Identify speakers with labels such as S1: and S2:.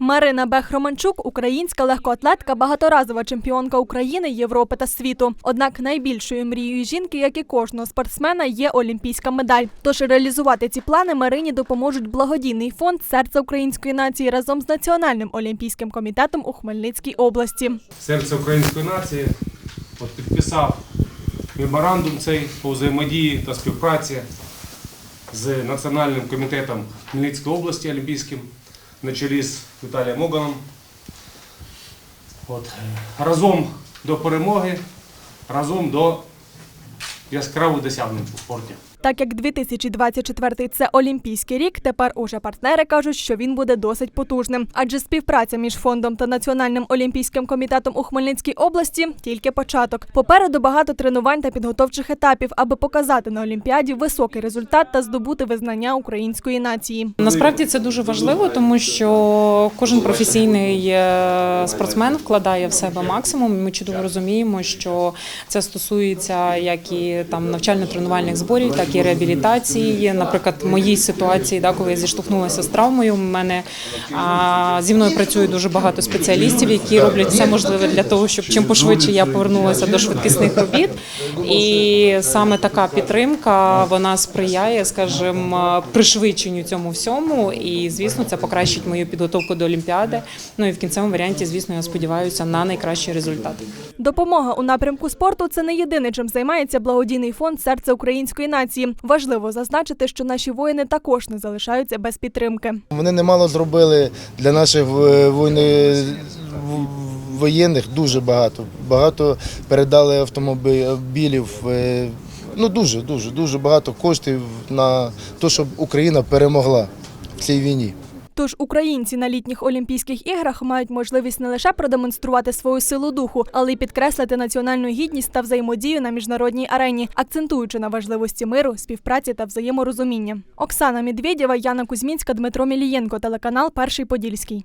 S1: Марина Бех-Романчук – українська легкоатлетка, багаторазова чемпіонка України, Європи та світу. Однак найбільшою мрією жінки, як і кожного спортсмена, є олімпійська медаль. Тож реалізувати ці плани Марині допоможуть благодійний фонд серця української нації разом з Національним олімпійським комітетом у Хмельницькій області.
S2: серце української нації от підписав меморандум цей по взаємодії та співпраці з Національним комітетом Хмельницької області Олімпійським на чолі з Віталієм Моганом. От. Разом до перемоги, разом до яскравих досягнень у спорті.
S1: Так як 2024 – це олімпійський рік, тепер уже партнери кажуть, що він буде досить потужним. Адже співпраця між фондом та Національним олімпійським комітетом у Хмельницькій області тільки початок. Попереду багато тренувань та підготовчих етапів, аби показати на олімпіаді високий результат та здобути визнання української нації.
S3: Насправді це дуже важливо, тому що кожен професійний е, спортсмен вкладає в себе максимум. Ми чудово розуміємо, що це стосується як і там навчально-тренувальних зборів, так і реабілітації. Наприклад, в моїй ситуації, да, коли я зіштовхнулася з травмою, в мене а, зі мною працює дуже багато спеціалістів, які роблять все можливе для того, щоб чим пошвидше я повернулася до швидкісних робіт. І саме така підтримка вона сприяє, скажімо, пришвидшенню цьому всьому. І звісно, це покращить мою підготовку до Олімпіади. Ну і в кінцевому варіанті, звісно, я сподіваюся на найкращий результат.
S1: Допомога у напрямку спорту це не єдине, чим займається благодійний фонд серця української нації. Важливо зазначити, що наші воїни також не залишаються без підтримки.
S4: Вони немало зробили для наших е, воїни воєнних дуже багато. Багато передали автомобілів. е, Ну дуже, дуже, дуже багато коштів на те, щоб Україна перемогла в цій війні.
S1: Тож українці на літніх Олімпійських іграх мають можливість не лише продемонструвати свою силу духу, але й підкреслити національну гідність та взаємодію на міжнародній арені, акцентуючи на важливості миру, співпраці та взаєморозуміння. Оксана Медведєва, Яна Кузьмінська, Дмитро Мілієнко, телеканал Перший Подільський.